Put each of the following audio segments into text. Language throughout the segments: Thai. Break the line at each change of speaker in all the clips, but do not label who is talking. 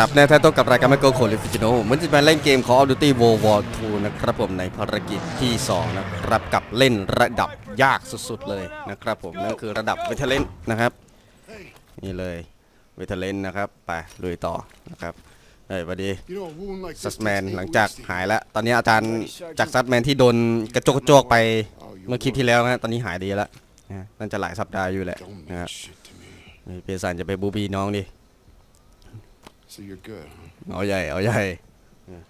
ครับแน่แท้ต้องกับรายการแมกโกโคลิฟิจิโนเหมือนจะมาเล่นเกม Call of Duty World War II นะครับผมในภารกิจที่ 2 นะครับกับเล่นระดับยากสุดๆเลยนะครับผมนั่นคือระดับเวทเลนนะครับ นี่เลยเวทเลนนะครับ ไปลุยต่อนะครับเฮ้ยสวัสดีซัสแมนหลังจากหายแล้ว ตอนนี้อาจารย์จากซัสแมนที่โดนกระจกกระจกไปเมื่อคลิปที่แล้วนะตอนนี้หายดีแล้วนะน่าจะหลายสัปดาห์อยู่แหละนะฮะเปสันจะไปบูบีน้องดิ
So you're good, huh?
เอาใหญ่เอาใหญ่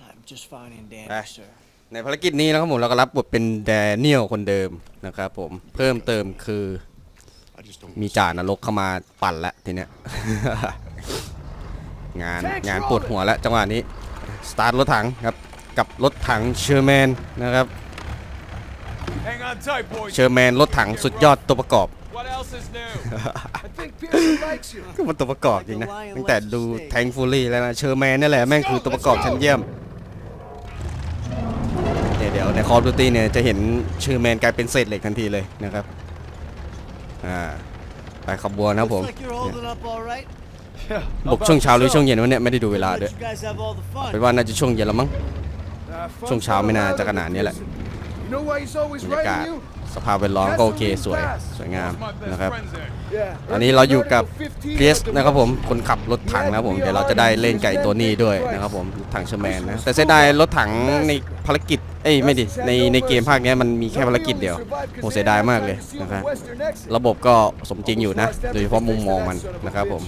I'm just fine and dandy,
Ah.
sir.
ในภารกิจนี้นะครับผมเราก็รับบทเป็นแดเนียลคนเดิมนะครับผมเพิ่มเติมคือ
I just don't.
มีจ่านรกเข้ามาปั่นแล้วทีเนี้ย งานงานปวดหัวแล้วจังหวะนี้ สตาร์ทรถถังครับ กับรถถังเชอร์แมนนะครับ
Hang on tight, boys.
เชอร์แมนรถถังสุดยอดตัวประกอบ
What else is new?
I think Pearson likes you.
ก็มันตัวประกอบจริงนะตั้งแต่ดูแทงฟูลี่แล้วนะเชอร์แมนนี่แหละแม่งคือตัวประกอบชั้นเยี่ยมเนี่ยเดี๋ยวในคอร์ดูตี้เนี่ยจะเห็นเชอร์แมนกลายเป็นเศษเหล็กทันทีเลยนะครับอ่าไปขบวนนะครับผม
Looks like you're holding up all right.
Yeah.
บุกช่วงเช้าหรือช่วงเย็นวะเนี่ยไม่ได้ดูเวลา
Let
ด้วย
you guys have all the fun.
เป็นว่าน่าจะช่วงเย็นแล้วมั้ง
Uh, fun
ช่วงเช้าไม่น่าจะขนาดนี้แหละ
You know why he's always
บรรยากาศ
writing you?
สภาพแวดล้อมก็โอเคสวยสวยงาม
My best
นะครับ
friends there.
Yeah.
ตอนนี้เราอยู่กับเพียสนะครับผมคนขับรถถังนะครับผมเดี๋ยวเราจะได้เล่นไก่ตัวนี้ด้วยนะครับผมรถถังเชอร์แมนนะแต่เสียดายรถถังในภารกิจเอ้ยไม่ดิในในเกมภาคเนี้ยมันมีแค่ภารกิจเดียวโหเสียดายมากเลยนะครับระบบก็สมจริงอยู่นะโดยเฉพาะมุมมองมันนะครับผม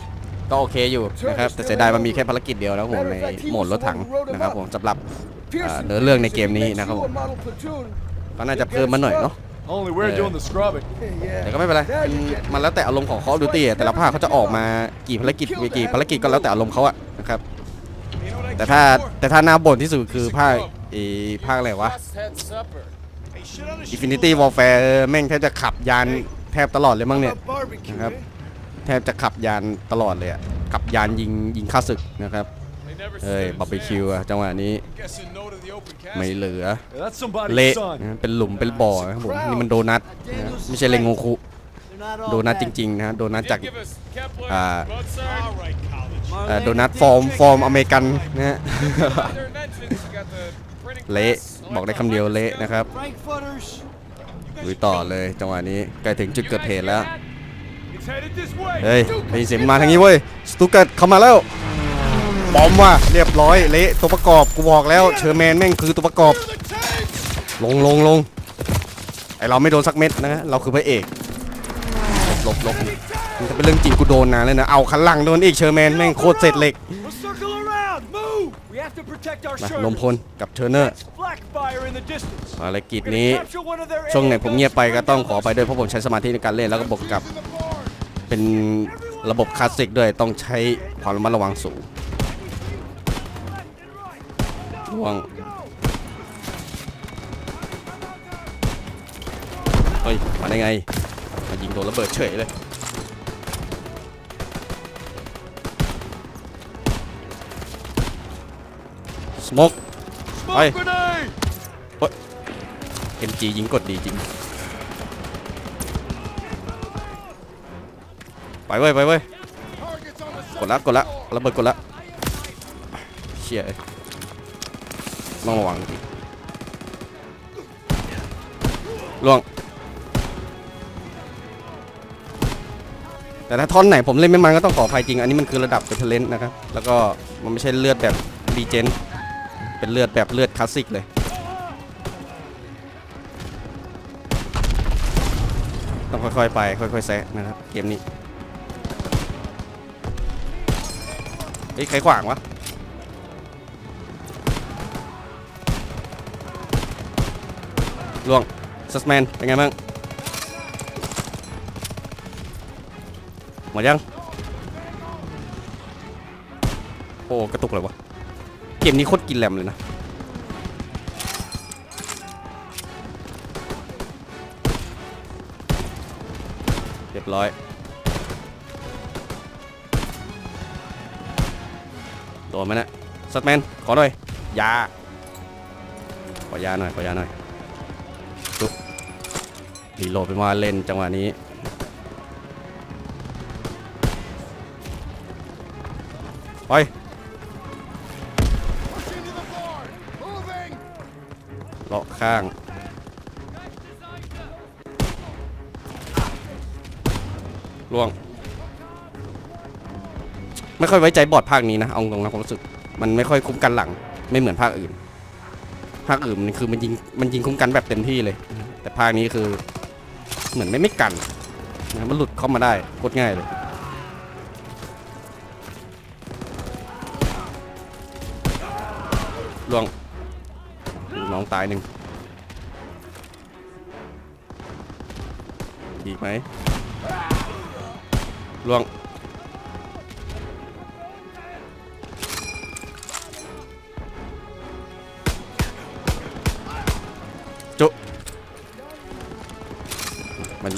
ก็โอเคอยู่นะครับแต่เสียดายมันมีแค่ภารกิจเดียวนะครับผมในโหมดรถถังนะครับผมสำหรับอ่าเนื้อเรื่องในเกมนี้นะครับผมก็น่าจะเพิ่มมาหน่อยเนาะ
Only we're
Yeah.
doing the scrubbing.
แต่ก็ไม่เป็นไรมันมันแล้วแต่อารมณ์ของ Call of Duty อะแต่ละภาคเขาจะออกมากี่ภารกิจกี่ภารกิจก็แล้วแต่อารมณ์เขาอะนะครับ
You know what I
แต่
came
ถ้า
for?
แต่ถ้าน่าบ่นที่สุดคือภาคไอีภาคอะไรวะ
Just had supper. Hey, shit on the
Infinity Warfare เออแม่งแทบจะขับยานแทบตลอดเลยมั้งเนี่ย
About barbecue,
Yep.
eh?
แทบจะขับยานตลอดเลยอะขับยานยิงยิงข้าศึกนะครับ
They never
เฮ้ยบาร์บีคิวอะจังหวะนี้ไม่เหลือ เละนะเป็นหลุมเป็นบ่อครับผมนี่มันโดนัทไม่ใช่เลงโงคุ โดนัทจริงๆนะโดนัทจาก อ่าโดนัทฟอร์มฟอร์มอเมริกันนะเละบอกได้คำเดียวเละนะครับลุยต่อเลยจังหวะนี้ใกล้ถึงจุดเกิดเหตุแล้ว เฮ้ยได้ยินเสียงมาทางนี้เว้ยสตูเกตเข้ามาแล้ว บอมว่ะเรียบร้อยเละตัวประกอบกูบอกแล้วเชอร์แมนแม่งคือตัวประกอบ ลงลงลงไอเราไม่โดนสักเม็ดนะเราคือพระเอกหลบหลบหลบมันจะเป็นเรื่องจริงกูโดนนานเลยนะเอาขันหลังโดนอีกเชอร์แมนแม่งโคตรเสร็จเหล็ก
We'll circle around. Move. We have to protect our
มาลมพลกับเทอร์เนอร์
Flak fire in the distance.
ภารกิจ
We're
นี้
gonna capture one of their
ช่วงไหน
AA
ผมเงียบไปก็ต้อง
guns
ขอไปด้วยเพราะผมใช้สมาธิในการเล่นแล้วก็บวกกับเป็นระบบคลาสสิกด้วยต้องใช้ความระมัดระวังสูง วังเฮ้ย มาได้ไง มายิงโดนระเบิดเฉยเลย สโมก
Smoke
Hey.
grenade.
MG ยิงกดดีจริง ไปเว้ย ไปเว้ย กดละกดละระเบิดกดละเชี่ย ต้องระวังจริงล่วง แต่ถ้าท่อนไหนผมเล่นไม่มันก็ต้องขออภัยจริง อันนี้มันคือระดับเ e เทเลนนะครับ แล้วก็มันไม่ใช่เลือดแบบดีเจน เป็นเลือดแบบเลือดคลาสสิกเลย ต้องค่อยๆไป ค่อยๆแซะนะครับ เกมนี้ เฮ้ยใครขวางวะ ล่วงซัสแมนเป็นไงบ้างหมดยังโอ้กระตุกเลยวะเกมนี้โคตรกินแรมเลยนะเรียบร้อยโดนไหมนะซัดแมนขอหน่อยยาขอยาหน่อยขอยาหน่อย รีโหลดไปมาเล่นจังหวะนี้ไปเลาะข้างล่วง ไม่ค่อยไว้ใจบอดภาคนี้นะเอาตรงนะผมรู้สึก มันไม่ค่อยคุ้มกันหลัง ไม่เหมือนภาคอื่น ภาคอื่นคือมันยิงมันยิงคุ้มกันแบบเต็มที่เลย แต่ภาคนี้คือ เหมือนไม่ไม่กันนะมันหลุดเข้ามาได้กดง่ายเลยล่วงน้องตายหนึ่งอีกไหมล่วง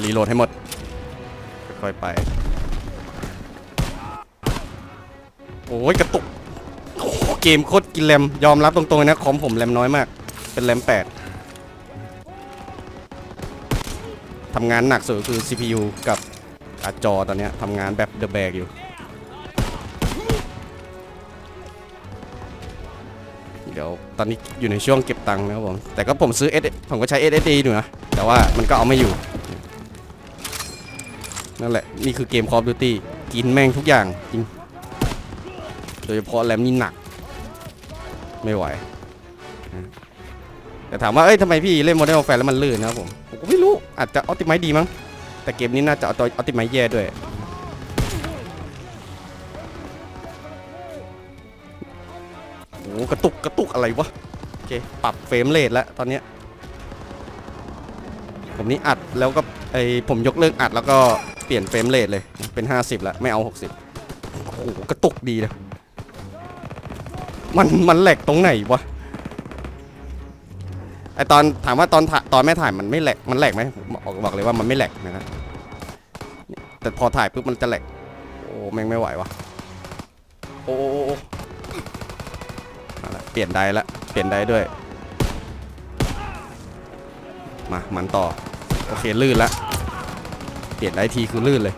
รีโหลดให้หมด ค่อยๆไป โอ้ยกระตุก เกมโคตรกินแรม ยอมรับตรงๆเลยนะคอมผมแรมน้อยมาก เป็นแรม 8 ทำงานหนักสุดคือ CPU กับกาจอตอนนี้ทำงานแบบเดอะแบกอยู่ เดี๋ยวตอนนี้อยู่ในช่วงเก็บตังค์นะครับผม แต่ก็ผมซื้อ S ผมก็ใช้ SSD อยู่นะ แต่ว่ามันก็เอาไม่อยู่ นั่นแหละ นี่คือเกม Call of Duty กินแม่งทุกอย่างจริงโดยเฉพาะแรมนี่หนัก ไม่ไหว แต่ถามว่า เอ้ยทำไมพี่เล่น Modern Warfare แล้วมันลื่นนะครับผม ผมก็ไม่รู้ อาจจะออติ i z e ดีมั้ง แต่เกมนี้น่าจะออติ i z e แย่ด้วย โอ้โหกระตุก กระตุกอะไรวะ โอเค ปรับเฟรมเรทแล้วตอนนี้ ผมนี่อัดแล้วก็ไอผมยกเลิกอัดแล้วก็ ลี่ยนเฟรมเรทเลยเป็น 50แล้วไม่เอา 60 โอ้โหกระตุกดีนะมันมันแหลกตรงไหนวะไอตอนถามว่าตอนถ่ายตอนไม่ถ่ายมันไม่แหลกมันแหลกไหมบอกบอกเลยว่ามันไม่แหลกนะครับแต่พอถ่ายปุ๊บมันจะแหลกโอ้แม่งไม่ไหววะโอ้โอเปลี่ยนได้ละเปลี่ยนได้ด้วย มามันต่อ โอเคลื่นละ ปลี่ยนไดทีคือลื่นเลย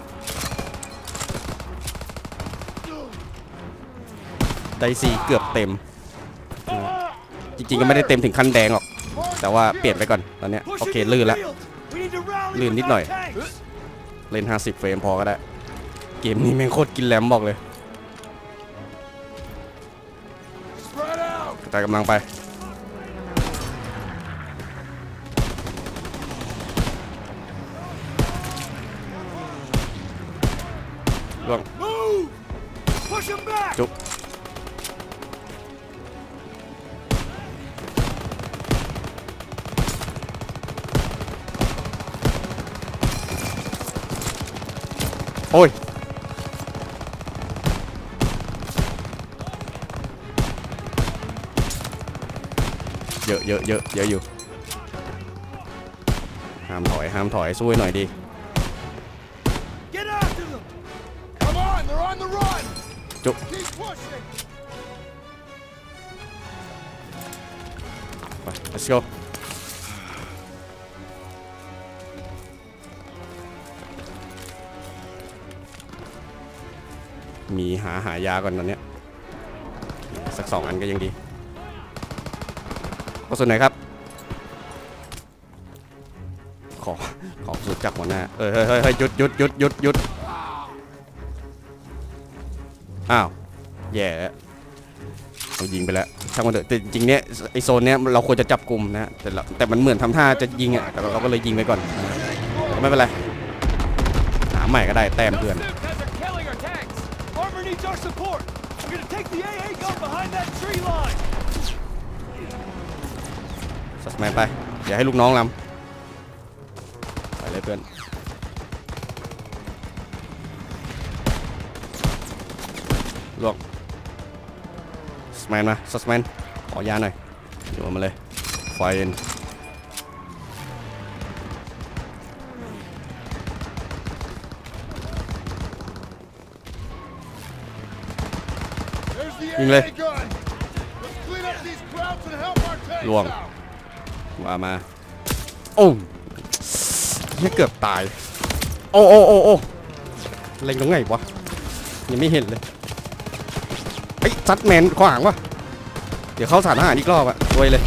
ไดซีเกือบเต็ม จริงๆก็ไม่ได้เต็มถึงขั้นแดงหรอก แต่ว่าเปลี่ยนไปก่อนตอนเนี้ยโอเคลื่นละลื่นนิดหน่อย เล่น 50 เฟรมพอก็ได้ เกมนี้แม่งโคตรกินแรมบอกเลยกระจายกำลังไป ล่วง
Move! Push them back!
จุ๊บโอ้ย เยอะเยอะเยอะเยอะอยู่ ห้ามถอย ห้ามถอย สู้ให้หน่อยดิ จุ๊บ
Keep pushing.
ไป let's go มีหาหายาก่อนตอนเนี้ยสักสองอันก็ยังดีกระสุนไหนครับ ขอ ขอกระสุดจากหัวหน้า เอ้ยเฮ้ยเฮ้ยเฮ้ยหยุดหยุดหยุดหยุดหยุด อ้าว แย่แล้วเรายิงไปแล้วช่างมันเถอะแต่จริงๆเนี้ยไอโซนเนี้ยเราควรจะจับกลุ่มนะแต่เราแต่มันเหมือนทำท่าจะยิงอะแต่เราก็เลยยิงไปก่อนไม่เป็นไรหาใหม่ก็ได้แต้มเพื่อน สัสแมนไปอย่าให้ลูกน้องลำไปเลยเพื่อน ลวกสแมนมาสัสแมนขอยาหน่อยโยนมาเลยไฟเอ็น
There's the
Nhìn lên.
AA gun. Let's clean up these crowds and help our tanks
Luồng.
out.
ว่ามา โอ้ยเกือบตาย โอ้โอ้โอ้โอ้เล็งตรงไหนวะ ยังไม่เห็นเลย ไอ้ซัดแมนขวางวะเดี๋ยวเข้าสารอาหารอีกรอบอะรวยเลย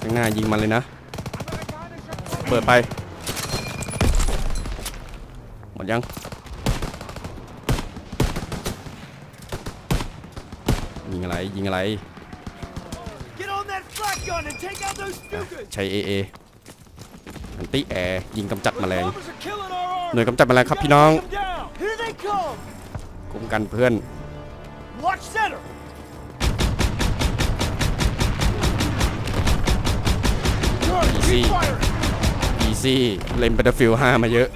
ข้างหน้ายิงมันเลยนะ เปิดไป หมดยังยิงอะไรยิงอะไรใช้ AA นตี้แอร์ยิงกำจัดแมลง
Bombers are killing our
หน่วย
army.
กำจัดแมลงครับพี่น้อง
Take 'em down. Here they come.
คุ้มกันเพื่อน
Watch center.
Good.
Easy.
Keep firing.
Easy เล่น Battlefield 5มาเยอะ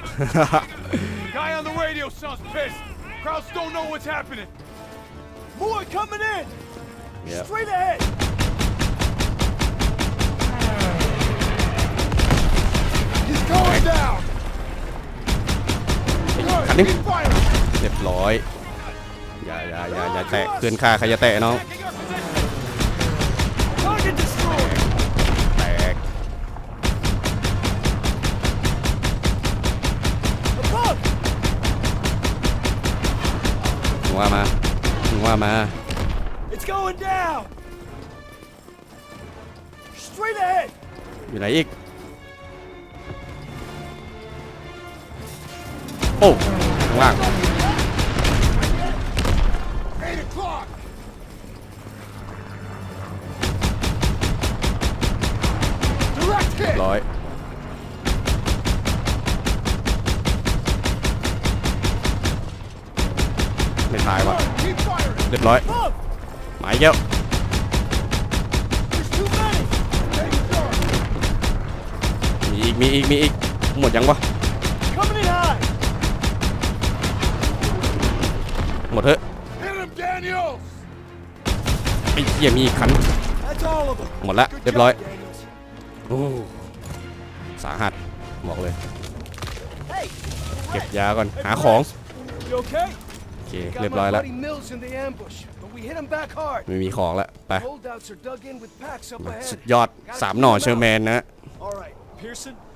Guy on the radio sounds pissed. Crowds don't know what's happening. More coming in.
Yeah.
Straight ahead.
He's going down.
คัน
Good.
นี้
Keep firing.
เรียบร้อย อย่าอย่าอย่าอย่าแตะเพื่อนข้าใครจะแตะน้อง
Attacking our position. Target destroyed.
แตก
Above.
มึงว่ามามึงว่ามา
It's going down. Straight ahead.
อยู่ไหนอีก โอ้ว่างร้อยไม่ตายวะเรียบร้อยหมาย
เย
อะ
มีอีกมีอีกมีอีกหมดยังวะ หมดเถอะ
Hit him, Daniels.
ไอ้เหี้ยมีอีกคัน
That's all of them.
หมดละ
Good
เรียบร้อย
job, Daniels.
โอ้สาหัสบอกเลย
Hey.
เก็บยาก่อน หาของ
You okay?
โอเค
Got
เรียบ
my
ร้อยแล้ว
buddy Mills in the ambush, but we hit him back hard.
ไม่มีของแล้วไป
Holdouts are dug in with packs up
สุด
ahead.
ยอดสามหน่อเชอร์แมนนะ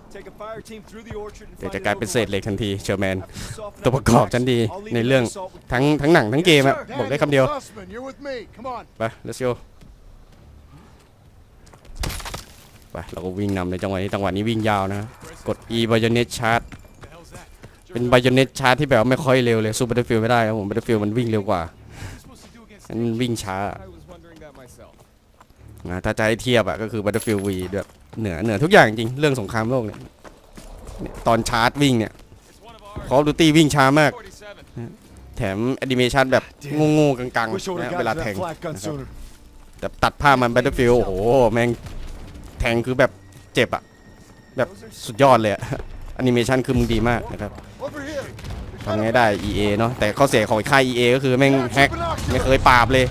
All right, Pearson, take a fire team through the orchard and
เดี๋ยว
find
จะ
an
กลายเป็นเศษเหล็ก
overrun.
ทันทีเชอร์แมน
After you soften
ตัว
up
ประ
the
กอบ
cracks,
ชั้นดี
I'll leave
ใน
you to
เรื่อง
assault with
ทั้งทั้งหนังทั้งเกมอะ
Daniels,
บอกได้คำเดียว
Sussman, you're with me. Come on.
ไป let's go ไปเราก็วิ่งนำในจังหวะนี้จังหวะนี้วิ่งยาวนะ กด E bayonet charge เป็น bayonet charge ที่แบบว่าไม่ค่อยเร็วเลยสู้ Battlefield ไม่ได้ครับผม Battlefield มันวิ่งเร็วกว่าอันมันวิ่งช้า นะถ้าจะให้เทียบอะก็คือ Battlefield V แบบเหนือเหนือทุกอย่างจริงเรื่องสงครามโลกเนี่ยเนี่ยตอนชาร์จวิ่งเนี่ย
It's one of ours.
Call of Duty วิ่งช้ามาก
47.
แถมแอนิเมชันแบบโง่ๆกัง
Wish I
ๆ
would
นะ
have
เว
got
ลา
to
แท
that
ง
flat gun
นะครับ
sooner.
แต่ตัดภาพมัน Battlefield โอ้โหแม่งแทงคือแบบเจ็บอะแบบสุดยอดเลยอะแอนิเมชันคือมึงดีมากนะครับ
Over here.
ทำไงได้ EA เนาะแต่ข้อเสียของค่าย EA ก็คือแม่งแฮกไม่เคยปราบเลย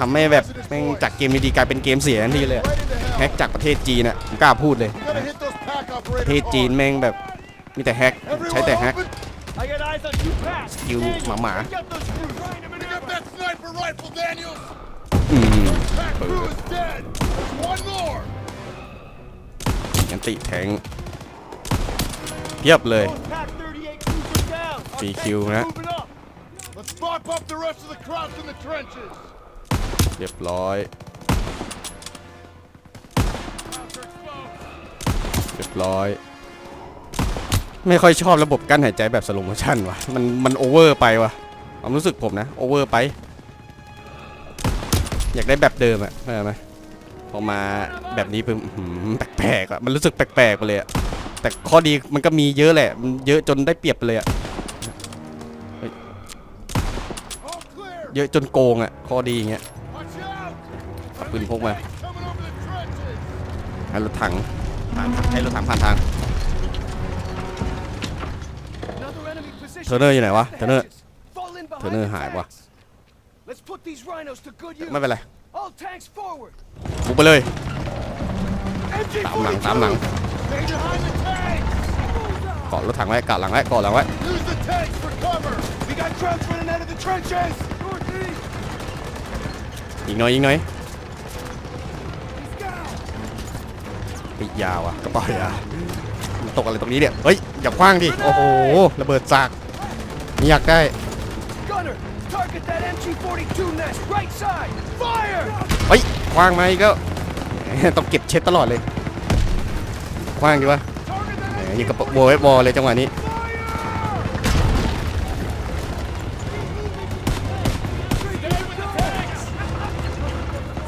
ทำให้แบบแม่งจากเกมดีๆกลายเป็นเกมเสียทันทีเลยอะ
Right into
แฮ
hell.
กจากประเทศจีนอะผมกล้าพูดเลย
We gotta hit those pack
ประเทศ
operators
จีน
hard.
แม่งแบบมีแต่แฮกใช้
Everyone
แต่แฮก
open.
I got eyes on two packs.
You
Daniels,
mama.
take out those crews. Find 'em in
Pick up that sniper rifle, Daniels.
อืม
Pack crew is dead. There's one more.
ยันติแทงเพียบเลย
Those pack 38 crews are down. Our
Free
tanks
kill,
are
huh?
moving up.
Let's mop up the rest of the Krauts in the trenches.
เรียบร้อยเรียบร้อย ไม่ค่อยชอบระบบกั้นหายใจแบบสโลโมชั่นว่ะมันมันโอเวอร์ไปว่ะความรู้สึกผมนะโอเวอร์ไป อยากได้แบบเดิมอะเข้าใจไหมพอมาแบบนี้ปึ๊บอื้อหือแปลกๆอะมันรู้สึกแปลกๆไปเลยอะแต่ข้อดีมันก็มีเยอะแหละมันเยอะจนได้เปรียบไปเลยอะเยอะจนโกงอะข้อดีอย่างเงี้ย ปืนพกมา
Coming over the trenches.
ให้รถถังผ่านให้รถถังผ่านทาง
Another enemy position.
Turner อยู่ไหนวะ
The
Turner
hedges. Fall in behind
Turner
the
หายว่ะ
tanks. Let's put these rhinos to good use.
ไม่เป็นไร
All tanks forward.
บุกไปเลย
MG
ตามหลังตามหลัง
Stay behind the tanks.
เกาะรถถังไว้เกาะหลังไว้เกาะหลังไว้
Use the tanks for cover.
We got Krauts running out of the trenches. Northeast.
ยิงหน่อยยิงหน่อย ปิดยาวอะกระเป๋ายามันตกอะไรตรงนี้เนี่ย เฮ้ย อย่าคว้างดิ โอ้โห ระเบิดจากนี่อยากได้
Gunner, target that MG42 nest, right side. Fire!
เฮ้ยคว้างมาอีกแล้วแหมต้องเก็บเช็ดตลอดเลยกว้างดีวะแหมยิงกระโบว์ไว้บอลเลยจังหวะนี้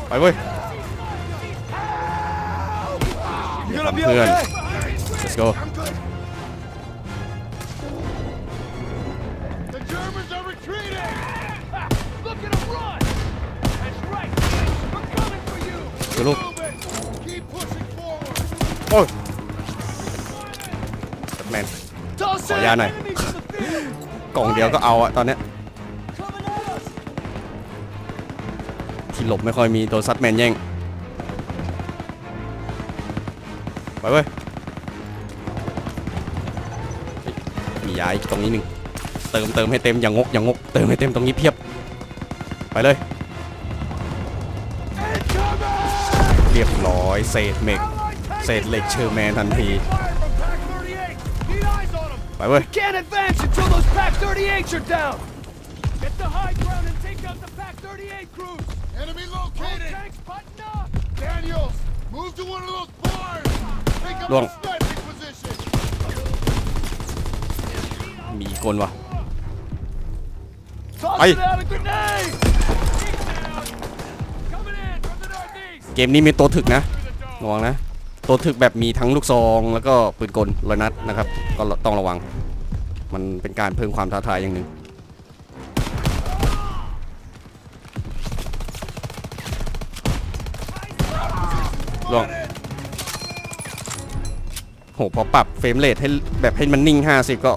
ไปเว้ย เพื่อน
okay?
let's go
The Germans are retreating!
Look at him run! That's right. We're coming for you.
คือลูก
Move it! Keep pushing forward!
โอ้ยแมน
Toss
Oh, yeah, I know.
enemy from the field.
กล่องเดียวก็เอาอะตอนเนี้ย
Coming at us.
ที่หลบไม่ค่อยมีโดนซัดแมนแย่ง ไปเว้ยเฮ้ยมียาอีกตรงนี้หนึ่งเติมเติมให้เต็มอย่างงกอย่างงกเติมให้เต็มตรงนี้เพียบ ไปเลย เรียบร้อยเศษเมกเศษเหล็กเชอร์แมนทันที
Fire from Pack 38. Need eyes on him.
ไปเว้ย
Can't advance until those Pack 38s are down. Get the high ground and take out the Pack 38 crews.
Enemy
All
located!
tanks button up.
Daniels, move to one of those bars! Take up
Luang.
a sniping position!
มีกลวะ
Toss
Ay.
it out a grenade. Coming in from the northeast.
เกมนี้มีตัวถึกนะ
Through the dome.
ระวังนะ ตัวถึกแบบมีทั้งลูกซอง แล้วก็ปืนกลลอยนัดนะครับ ก็ต้องระวัง มันเป็นการเพิ่มความท้าทายอย่างหนึ่งลอง โหพอปรับเฟรมเรทให้แบบให้มันนิ่ง 50 ก็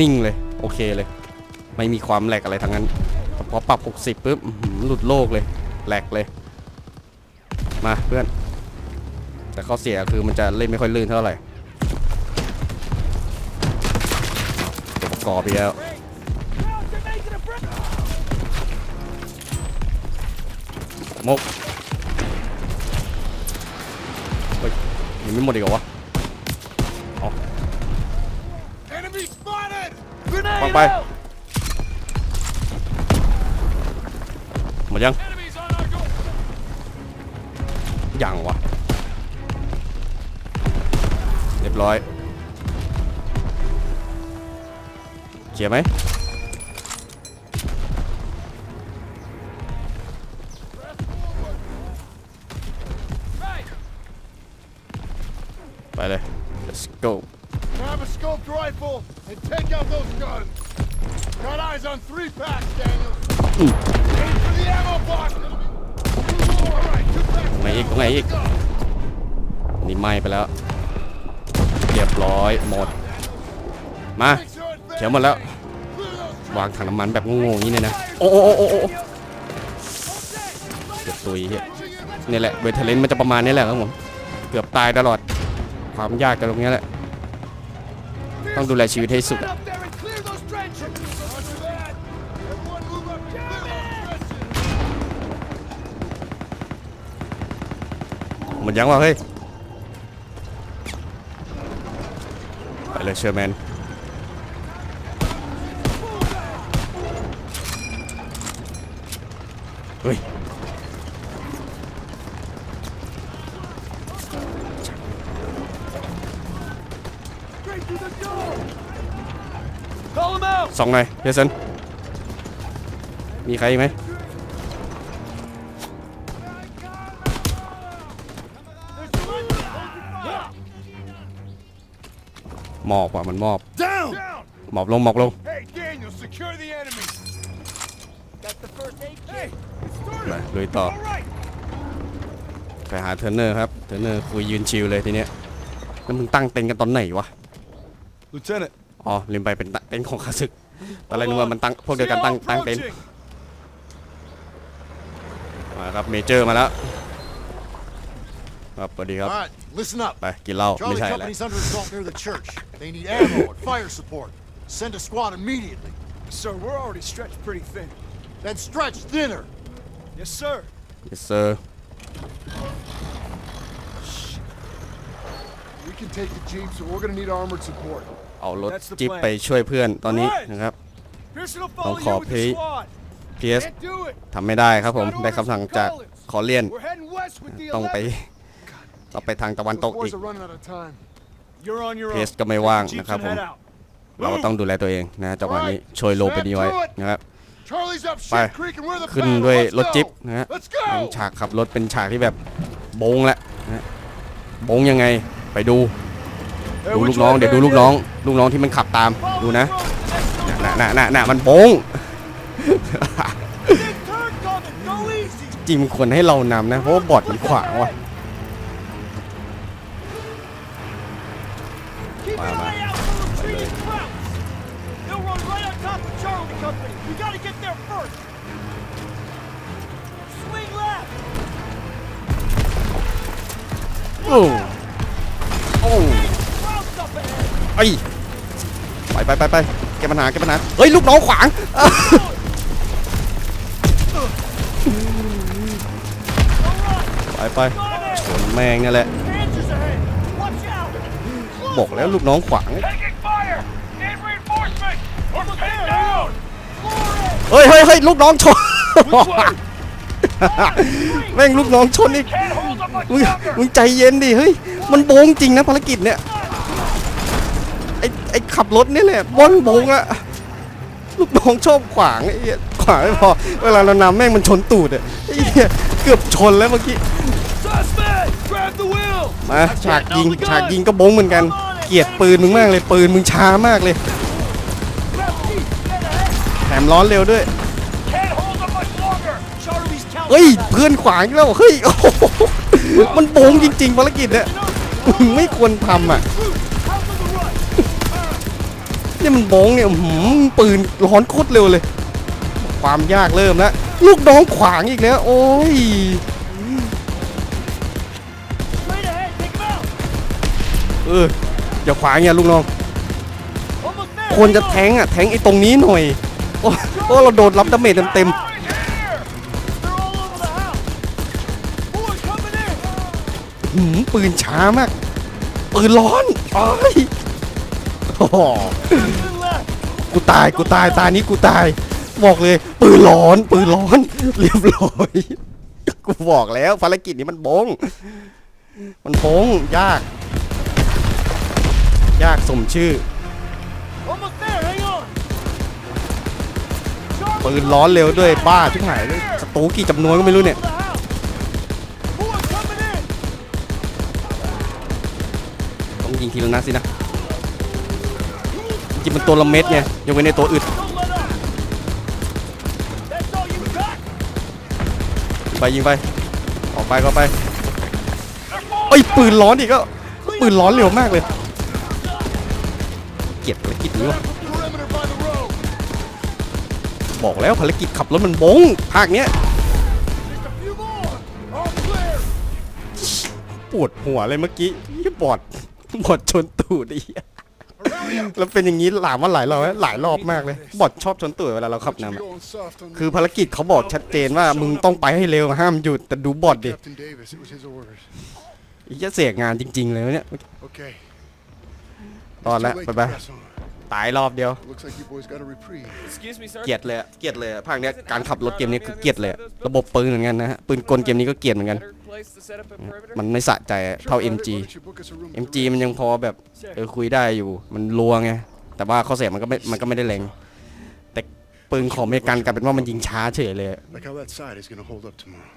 นิ่งเลย โอเคเลย ไม่มีความแหลกอะไรทั้งนั้นพอปรับ 60ปุ๊บหลุดโลกเลยแหลกเลย มาเพื่อน แต่ข้อเสียคือมันจะเล่นไม่ค่อยลื่นเท่าไหร่ตัวประกอบอีกแล้วมกเฮ้ยยังไม่หมดอีกเหรอวะ
วา
งไปหมดยังยังวะเรียบร้อยเคลียไหมไปเลย let's go
Grab a scoped rifle and take out those guns! Got eyes on three packs, Daniel. Aim for the ammo box! Alright, two packs
ตรงไหนอีกตรงไหนอีก นี่ไหม้ไปแล้ว เรียบร้อยหมด มา
Make sure it
เขียวหมดแล้ว วางถังน้ำมันแบบโง่ๆอย่างนี้เลยนะ โอ้โอ้โอ้โอ้โอ้เกือบตุยเฮียนี่แหละเวทเทเลนมันจะประมาณนี้แหละครับผม เกือบตายตลอด ความยากกันตรงนี้แหละ ต้องดูแลชีวิตให้สุดอะหมดยังวะเฮ้ย ไปเลยเชอร์แมนเฮ้ย สองหน่อยเฮสันมีใครอีกไหมหมอบว่ะมันหมอบ
Down!
Down.
หมอบลงหมอบลง
Hey, Daniel, secure the enemy. Got the first aid kit. Hey, it's
ไป
started.
ลุยต่อ
All right.
ไปหาเทรนเนอร์ครับเทรนเนอร์คุยยืนชิลเลยทีเนี้ยแล้วมึงตั้งเต็นท์กันตอนไหนวะ
Lieutenant.
อ๋อลืมไปเป็นเต็นท์ของข้าศึก ตอนแรกนึกว่ามันตั้งพวกเดียวกันตั้งตั้งเต็นท์มาครับเมเจอร์มาแล้วครับสวัสดีครับ
Alright, listen up.
ไปกินเหล้าไม่
Charlie Company's under assault near the church. They need ammo and fire support. Send a squad immediately.
Sir, we're already stretched pretty thin.
Then stretch thinner.
Yes, sir.
yes sir
We can take the jeeps, but we're gonna need armored support.
เอารถ
That's the
จิ๊บ
plan.
ไปช่วยเพื่อนตอนนี้
Alright.
นะครับ
Pearson will
Don't
follow
call
you with the
Pete.
squad.
PS
Can't do it.
ทำไม่ได้ครับผมได้คำสั่งจากคอเลียน
We're heading west with the
ต้องไป
11.
ต้องไปทางตะวันตก
Those
อี
boys
ก
are running out of time.
You're on your
เพ
own.
สก็ไม่ว่าง
Jeeps
นะครับ
and
ผม
head out.
เราก็ต้องดูแลตัวเองนะจังหวะนี้โชยโลไปนี้ไว้นะครับ
Charlie's up
Bye.
shit creek and we're the
ขึ้น
battle.
ด้วย
Let's
รถจิ๊บ
go.
นะฮะ
Let's
เป็น
go.
ฉากขับรถเป็นฉากที่แบบโบงแหละนะฮะโบงยังไงไปดู
Hey,
ดู
which
ลูกน้อง
way,
เดี๋ยวดู
man?
ลูกน้อง ลูกน้องที่มันขับตามดูนะน่ะน่ะน่ะน่ะมันโบง
Big turn coming. Go easy.
จริงมันควรให้เรานำนะเพราะว่าบอดมันขวางว่ะ
Keep an eye out for retreating Krauts. They'll run right on
ไอ้ไปไปไปไปแกปัญหาแกปัญหาเฮ้ยลูกน้องขวางไปไปชนแมงนี่แหละบอกแล้วลูกน้องขวางเฮ้ยเฮ้ยเฮ้ยลูกน้องชนแม่งลูกน้องชนอีกมึงมึงใจเย็นดิเฮ้ยมันโบงจริงนะภารกิจเนี่ย ขับรถนี่แหละบอนบงอะลูกน้องชอบขวางไอ้เหี้ยขวางไม่พอเวลาเรานำแม่งมันชนตูดอะไอ้เหี้ยเกือบชนแล้วเมื่อกี้ มาฉากยิงฉากยิงก็บงเหมือนกัน เกลียดปืนมึงมากเลยปืนมึงช้ามากเลยแถมร้อนเร็วด้วยเฮ้ยเพื่อนขวางแล้วเฮ้ยมันโบงจริงๆภารกิจเนี่ยไม่ควรทำอะ นี่ยมันบงเนี่ยหือปืนร้อนโคตรเร็วเลย ความยากเริ่มแล้วลูกน้องขวางอีกแล้ว โอ้ยเอออย่าขวางอย่าลูกน้องควรจะแทงอะแทงไอ้ตรงนี้หน่อยโอ้โอเราโดนรับดาเมจเต็ม
Boys here!
They're all over the house. Boy, coming in.
ๆหืมปืนช้ามากปืนร้อนอ้ย โอ้โหกูตายกูตายตานี้กูตาย บอกเลย ปืนร้อน ปืนร้อน เรียบร้อยกูบอกแล้วภารกิจนี้มันบง มันบงยาก ยากสมชื่อปืนร้อนเร็วด้วยบ้าชิบหายเลยศัตรูกี่จำนวนก็ไม่รู้เนี่ยต้องยิงทีละนัดสินะ จริงๆมันตัวละเม็ดไงยกเว้นในตัวอึดไปยิงไป ออกไปก็ไปไอ้ปืนร้อนอีกก็ปืนร้อนเร็วมากเลย เกลียดภารกิจนี้วะบอกแล้วภารกิจขับรถมันบงภาคเนี้ยปวดหัวเลยเมื่อกี้บอดบอดชนตูดไอ้เหี้ย
Hurry up.
แล้วเป็นอย่างนี้หลามว่าหลายรอบแล้วหลายรอบมากเลย บอดชอบชนตูดเวลาเราขับ
Should
นำ
be
อะ
going soft on
คือภารกิจเขาบอกชัดเจนว่ามึงต้องไปให้เร็วห้ามหยุดแต่ดูบอดดิ
Captain Davis. It was his orders.
ไอ้เหี้ยเสียงานจริง ๆ เลยเนี่ย
Okay.
ตอนแล้ว
Too late
ไป
to
ไป
press on.
ตายรอบเดียว
Looks like you boys got a reprieve.
Excuse me, sir.
เกลียดเลยอะเกลียดเลยอะภาคเนี้ยการขับรถเกมนี้คือเกลียดเลยอะระบบปืนเหมือนกันนะฮะปืนกลเกมนี้ก็เกลียดเหมือนกัน
Better place to set up a perimeter?
มันไม่สะใจเท่า
Sure,
MG
why don't you book us a room at the
MG มันยังพอแบบเออคุยได้อยู่ มันรัวไงแต่ว่าข้อเสียมันก็ไม่มันก็ไม่ได้แรงแต่ปืนของอเมริกันกลายเป็นว่ามันยิงช้าเฉยเลย
Like how that side is gonna hold up tomorrow.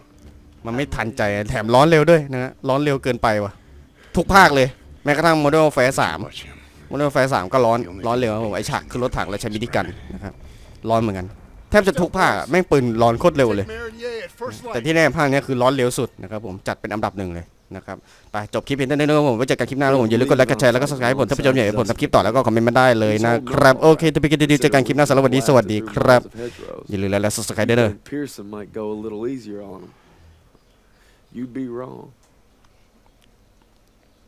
มันไม่ทันใจแถมร้อนเร็วด้วยนะฮะร้อนเร็วเกินไปว่ะ ทุกภาคเลย แม้กระทั่ง Modern Warfare 3
Watch him.
Modern Warfare 3ก็ร้อนร้อนเร็วครับผมไอฉากขึ้นรถถังแล้วใช้มินิกันนะครับร้อนเหมือนกัน แทบจะทุกภาคอะแม่งปืนร้อนโคตรเร็วเลย
Take Marinier at first
แต่
light.
ที่แน่ภาคเนี้ยคือร้อนเร็วสุดนะครับผมจัดเป็นอันดับหนึ่งเลยนะครับไปจบคลิปเพียงเท่านี้นะครับผมไว้เจอกันคลิปหน้าแล้วผมอย่าลืมกดไลค์กดแชร์แล้วก็ subscribe ผมถ้าเป็นชมอยากให้ผมทำคลิปต่อแล้วก็คอมเมนต์มาได้เลยนะครับโอเคถ้าเป็นกันดีๆเจอกันคลิปหน้าสำหรับวันนี้สวัสดีครับอย่าลืมแล้ว subscribe ด้วยเด้อ